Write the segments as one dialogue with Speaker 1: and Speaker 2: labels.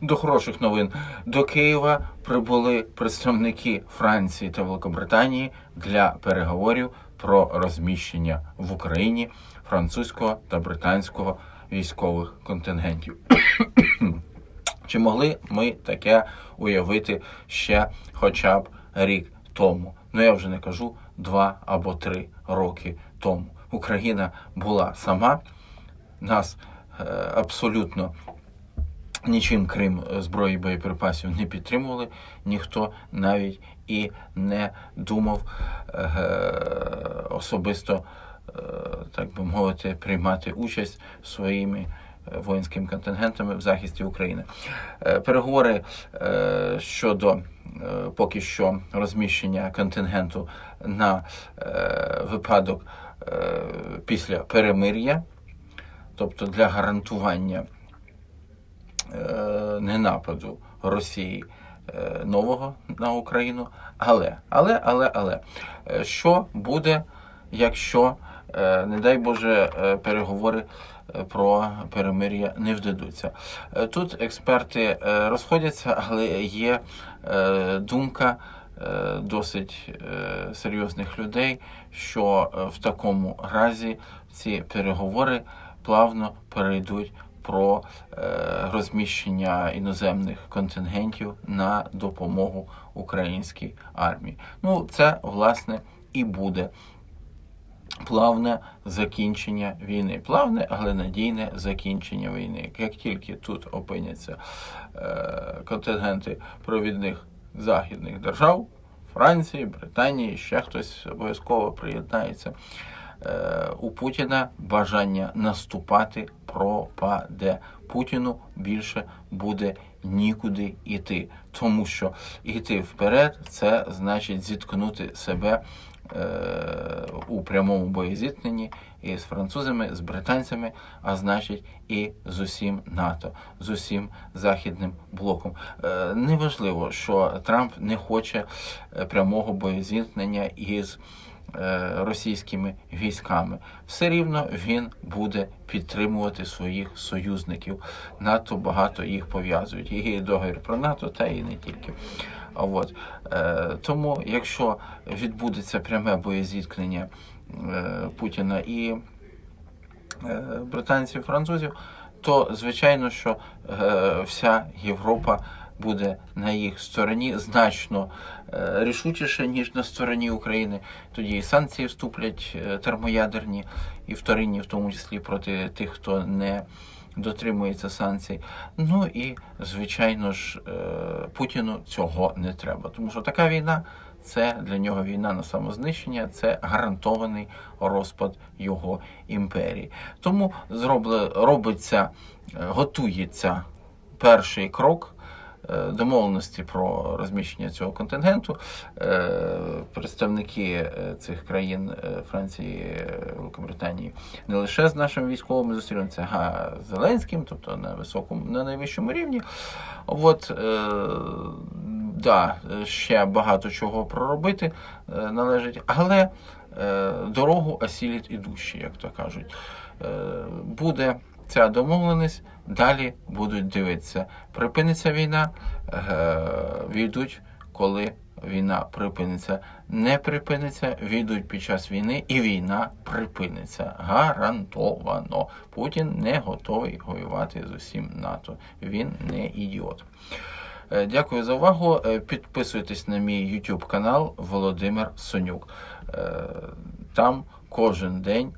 Speaker 1: до хороших новин. До Києва прибули представники Франції та Великобританії для переговорів про розміщення в Україні французького та британського військових контингентів. Чи могли ми таке уявити ще хоча б рік тому? Ну я вже не кажу два або три роки тому. Україна була сама, нас е, абсолютно нічим, крім е, зброї боєприпасів, не підтримували. Ніхто навіть і не думав е, особисто, е, так би мовити, приймати участь своїми воїнськими контингентами в захисті України. Переговори щодо поки що розміщення контингенту на випадок після перемир'я, тобто для гарантування ненападу Росії е, нового на Україну. Але, але, але, але, е, що буде, якщо, е, не дай Боже, е, переговори е, про перемир'я не вдадуться? Е, Тут експерти е, розходяться, але є е, думка е, досить е, серйозних людей, що е, в такому разі ці переговори плавно перейдуть про е, розміщення іноземних контингентів на допомогу українській армії. Ну, це власне і буде плавне закінчення війни. Плавне, але надійне закінчення війни. Як тільки тут опиняться е, контингенти провідних західних держав, Франції, Британії, ще хтось обов'язково приєднається. Е, у Путіна бажання наступати пропаде. Путіну більше буде нікуди йти, тому що йти вперед це значить зіткнути себе е, у прямому боєзіткненні і з французами, з британцями, а значить і з усім НАТО, з усім західним блоком. Е, неважливо, що Трамп не хоче е, прямого боєзіткнення із російськими військами. Все рівно він буде підтримувати своїх союзників. Надто багато їх пов'язують. І договір про НАТО, та і не тільки. От. Е, тому, якщо відбудеться пряме боєзіткнення е, Путіна і е, британців, французів, то звичайно, що е, вся Європа буде на їх стороні значно е, рішучіше, ніж на стороні України. Тоді і санкції вступлять е, термоядерні і вторинні, в тому числі проти тих, хто не дотримується санкцій. Ну і звичайно ж, е, Путіну цього не треба, тому що така війна. Це для нього війна на самознищення, це гарантований розпад його імперії. Тому зробле, робиться, е, готується перший крок домовленості про розміщення цього контингенту. Е, Представники е, цих країн е, Франції, Великобританії не лише з нашими військовими зустрінуться, а з Зеленським, тобто на високому, на найвищому рівні. От, да, ще багато чого проробити належить, але дорогу осілять ідущі, як то кажуть. Буде ця домовленість, далі будуть дивитися. Припиниться війна, е, війдуть, коли війна припиниться. Не припиниться, війдуть під час війни, і війна припиниться. Гарантовано. Путін не готовий воювати з усім НАТО. Він не ідіот. Е, Дякую за увагу. Е, Підписуйтесь на мій YouTube канал Володимир Сонюк. Там кожен день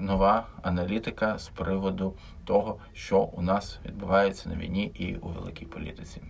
Speaker 1: нова аналітика з приводу того, що у нас відбувається на війні і у великій політиці.